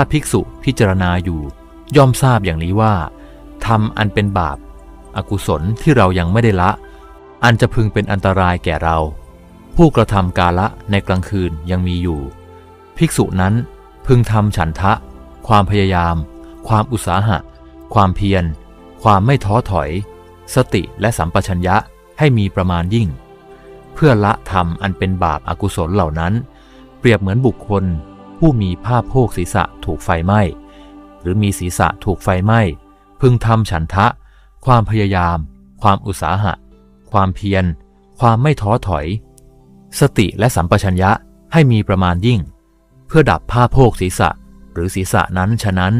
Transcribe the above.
ถ้าภิกษุพิจารณาอยู่ย่อมทราบอย่างนี้ว่าทำอันเป็นบาปอากุศลที่เรายังไม่ได้ละ อันจะพึงเป็นอันตรายแก่เรา ผู้กระทำกาละในกลางคืนยังมีอยู่ ภิกษุนั้นพึงทำฉันทะ ความพยายาม ความอุตสาหะ ความเพียร ความไม่ท้อถอย สติและสัมปชัญญะให้มีประมาณยิ่ง เพื่อละธรรมอันเป็นบาปอากุศลเหล่านั้น เปรียบเหมือนบุคคล ผู้มีผ้าโพกศีรษะถูกไฟไหม้ หรือมีศีรษะถูกไฟไหม้ พึงทำฉันทะ ความพยายาม ความอุตสาหะ ความเพียร ความไม่ท้อถอย สติและสัมปชัญญะให้มีประมาณยิ่ง เพื่อดับผ้าโพกศีรษะ หรือศีรษะนั้นฉะนั้น